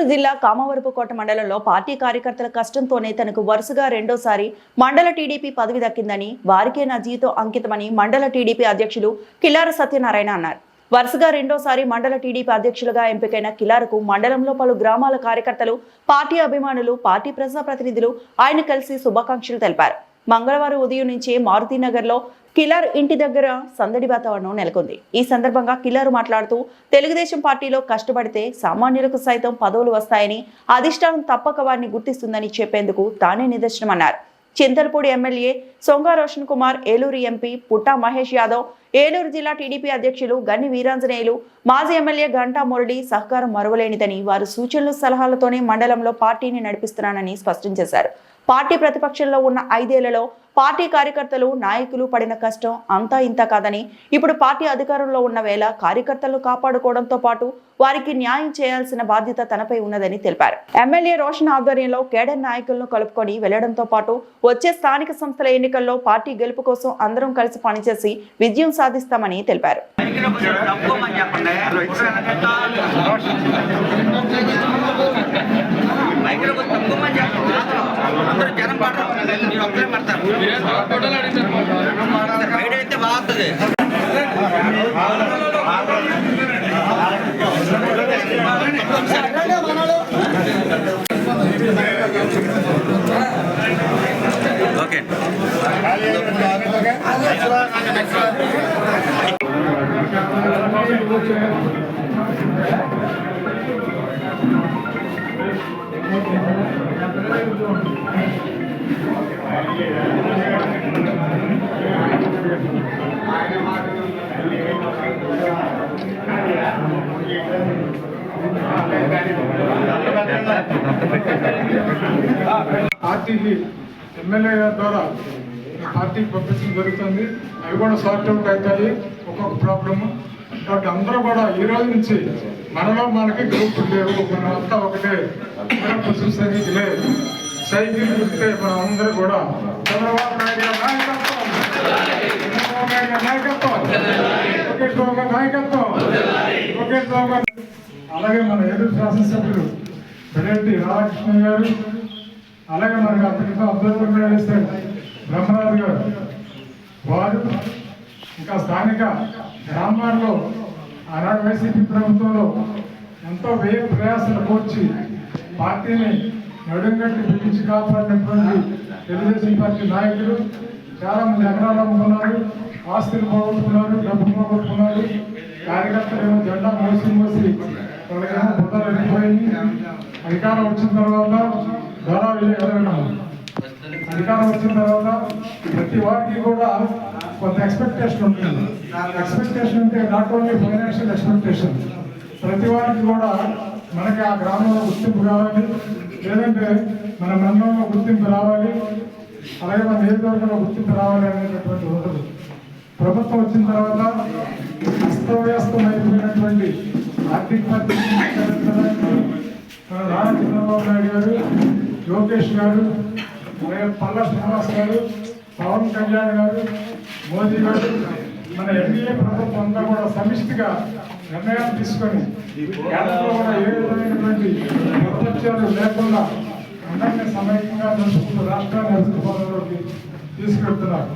ఏలూరు జిల్లా కామవరపుకోట మండలంలో పార్టీ కార్యకర్తల కష్టంతోనే తనకు వరుసగా రెండోసారి మండల టీడీపీ పదవి దక్కిందని వారికే నా జీవితం అంకితమని మండల టీడీపీ అధ్యక్షులు కిల్లార సత్యనారాయణ అన్నారు. వరుసగా రెండోసారి మండల టీడీపీ అధ్యక్షులుగా ఎంపికైన కిలారకు మండలంలో పలు గ్రామాల కార్యకర్తలు పార్టీ అభిమానులు పార్టీ ప్రజాప్రతినిధులు ఆయన కలిసి శుభాకాంక్షలు తెలిపారు. మంగళవారం ఉదయం నుంచే మారుతినగర్లో కిలార్ ఇంటి దగ్గర సందడి వాతావరణం నెలకొంది. ఈ సందర్భంగా కిలారు మాట్లాడుతూ తెలుగుదేశం పార్టీలో కష్టపడితే సామాన్యులకు సైతం పదవులు వస్తాయని అధిష్టానం తప్పక వారిని గుర్తిస్తుందని చెప్పేందుకు తానే నిదర్శనమన్నారు. చింతలపూడి ఎమ్మెల్యే సొంగా రోషన్ కుమార్ ఏలూరు ఎంపీ పుట్టా మహేష్ యాదవ్ ఏలూరు జిల్లా టీడీపీ అధ్యక్షులు గన్ని వీరాంజనేయులు మాజీ ఎమ్మెల్యే గంటా మురళి సహకారం మరువలేనిదని వారు సూచనలు సలహాలతోనే మండలంలో పార్టీని నడిపిస్తున్నానని స్పష్టం చేశారు. పార్టీ ప్రతిపక్షంలో ఉన్న ఐదేళ్ళలో పార్టీ కార్యకర్తలు నాయకులు పడిన కష్టం అంతా ఇంత కాదని ఇప్పుడు పార్టీ అధికారంలో ఉన్న వేళ కార్యకర్తలను కాపాడుకోవడంతో పాటు వారికి న్యాయం చేయాల్సిన బాధ్యత తనపై ఉన్నదని తెలిపారు. ఎమ్మెల్యే రోషన్ ఆధ్వర్యంలో కేడర్ నాయకులను కలుపుకొని వెళ్ళడంతో పాటు వచ్చే స్థానిక సంస్థల ఎన్నికల్లో పార్టీ గెలుపు కోసం అందరం కలిసి పనిచేసి విజయం సాధిస్తామని తెలిపారు. ಆಗಿರ್ಬೋದು ತಪ್ಪು ಮಂದಿ ಅಂದ್ರೆ ಜನ ಮಾಡ್ರು ನೀವು ಒಬ್ಬರೇ ಮಾಡ್ತಾರೆ ಐಡಿಯಾ ಐತೆ ಬಾ ಆಗ್ತದೆ. ಓಕೆ పార్టీకి ఎమ్మెల్యే గారి ద్వారా పార్టీకి పంపించడం జరుగుతుంది. అవి కూడా సార్ట్ అవుట్ అవుతాయి. ఒక్కొక్క ప్రాబ్లము. కాబట్టి అందరూ కూడా ఈ రోజు నుంచి మనలో మనకి గ్రూపులు లేవు మనం అంతా ఒకటే. మనం చూసేది లేదు సైకిల్ చూస్తే మనం అందరూ కూడా చంద్రబాబు నాయుడు నాయకత్వం. చంద్రబాబు నాయుడు నాయకత్వం. లోకేష్ బాబు గారి నాయకత్వం. లోకేష్ బాబు గారు అలాగే మన ఎదురు శాసనసభ్యులు పెరెడ్డి రాధాకృష్ణ గారు అలాగే మనకి అతనితో అద్భుతంగా వేస్తారు బ్రహ్మరాజు గారు. వారు ఇంకా స్థానిక గ్రామాల్లో ఆనాడు వైసీపీ ప్రభుత్వంలో ఎంతో వ్యయ ప్రయాసాలు కోర్చి పార్టీని నడుంగట్టి పిలిచి కాపాడినటువంటి తెలుగుదేశం పార్టీ నాయకులు చాలా మంది ఎకరాలు అమ్ముకున్నారు ఆస్తులు పోగొట్టుకున్నారు డబ్బు పోగొట్టుకున్నారు. కార్యకర్తలు ఏమో జెండా మోసి మోసి వాళ్ళకేమో బుద్ధలు వెళ్ళిపోయింది అధికారం వచ్చిన తర్వాత ద్వారా వెళ్ళగలగడం అధికారం వచ్చిన తర్వాత ప్రతి వారికి కూడా కొంత ఎక్స్పెక్టేషన్ ఉంటుంది ఎక్స్పెక్టేషన్ ఉంటే నాట్ ఓన్లీ ఫైనాన్షియల్ ఎక్స్పెక్టేషన్ ప్రతి వారికి కూడా మనకి ఆ గ్రామంలో గుర్తింపు కావాలి లేదంటే మన మండలంలో గుర్తింపు రావాలి. అలాగే మన నియోజకవర్గంలో గుర్తింపు రావాలి అనేటటువంటి ఉండదు ప్రభుత్వం వచ్చిన తర్వాత అస్తవ్యస్తం అయిపోయినటువంటి ఆర్థిక పరిస్థితి మన నారా చంద్రబాబు నాయుడు గారు లోకేష్ గారు అలాగే పల్ల శ్రీనివాస్ గారు పవన్ కళ్యాణ్ గారు మోదీ గారు మన ఎన్డీఏ ప్రభుత్వం అంతా కూడా సమిష్టిగా నిర్ణయాలు తీసుకొని కేంద్రంలో కూడా ఏ విధమైనటువంటి ప్రత్యక్షాలు లేకుండా అందరినీ సమైక్యంగా నడుచుకుంటూ రాష్ట్రాన్ని అభివృద్ధి పనుల్లోకి తీసుకెళ్తున్నారు.